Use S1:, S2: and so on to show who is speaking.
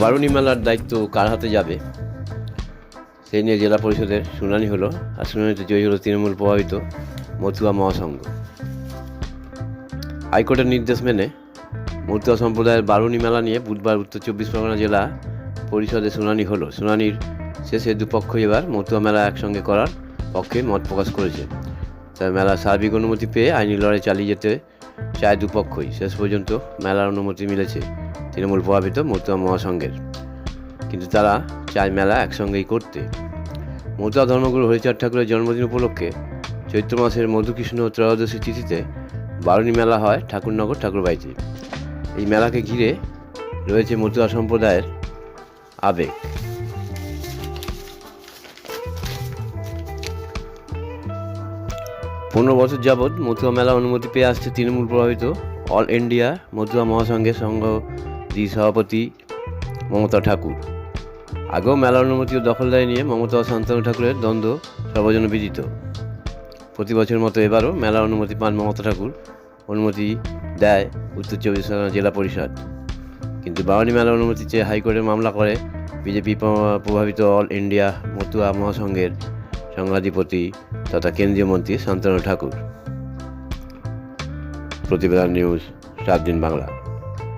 S1: বারুণী মেলার দায়িত্ব কার হাতে যাবে? সেই নিয়ে জেলা পরিষদের শুনানি হলো, আর শুনানিতে জয়ী হলো তৃণমূল প্রভাবিত মথুয়া মহাসংঘ। হাইকোর্টের নির্দেশ মেনে মথুয়া সম্প্রদায়ের বারুণী মেলা নিয়ে বুধবার উত্তর চব্বিশ পরগনা জেলা পরিষদে শুনানি হলো। শুনানির শেষে দুপক্ষ এবার মথুয়া মেলা একসঙ্গে করার পক্ষে মত প্রকাশ করেছে। তাই মেলার সার্বিক অনুমতি পেয়ে আইনি লড়াই চালিয়ে যেতে চায় দুপক্ষই। শেষ পর্যন্ত মেলার অনুমতি মিলেছে তৃণমূল প্রভাবিত মতুয়া মহাসংঘের। কিন্তু তারা চায় মেলা একসঙ্গেই করতে। মতুয়া ধর্মগুরু হরিচাঁদ ঠাকুরের জন্মদিন উপলক্ষে চৈত্র মাসের মধুকৃষ্ণ ত্রয়োদশী তিথিতে বারুণী মেলা হয় ঠাকুরনগর ঠাকুরবাড়িতে। এই মেলাকে ঘিরে রয়েছে মতুয়া সম্প্রদায়ের আবেগ। পনেরো বছর যাবৎ মতুয়া মেলা অনুমতি পেয়ে আসছে তৃণমূল প্রভাবিত অল ইন্ডিয়া মতুয়া মহাসংঘের সংঘ দি সভাপতি মমতা ঠাকুর। আগেও মেলা অনুমতি ও দখলদারি নিয়ে মমতা ও শান্তনু ঠাকুরের দ্বন্দ্ব সর্বজন বিদিত। প্রতি বছরের মতো এবারও মেলা অনুমতি পান মমতা ঠাকুর। অনুমতি দেয় উত্তর চব্বিশ পরগনা জেলা পরিষদ। কিন্তু বাওয়ানি মেলা অনুমতি চেয়ে হাইকোর্টে মামলা করে বিজেপি প্রভাবিত অল ইন্ডিয়া মতুয়া মহাসংঘের সংঘাধিপতি তথা কেন্দ্রীয় মন্ত্রী শান্তনু ঠাকুর। প্রতিবেদন নিউজ সাত দিন বাংলা।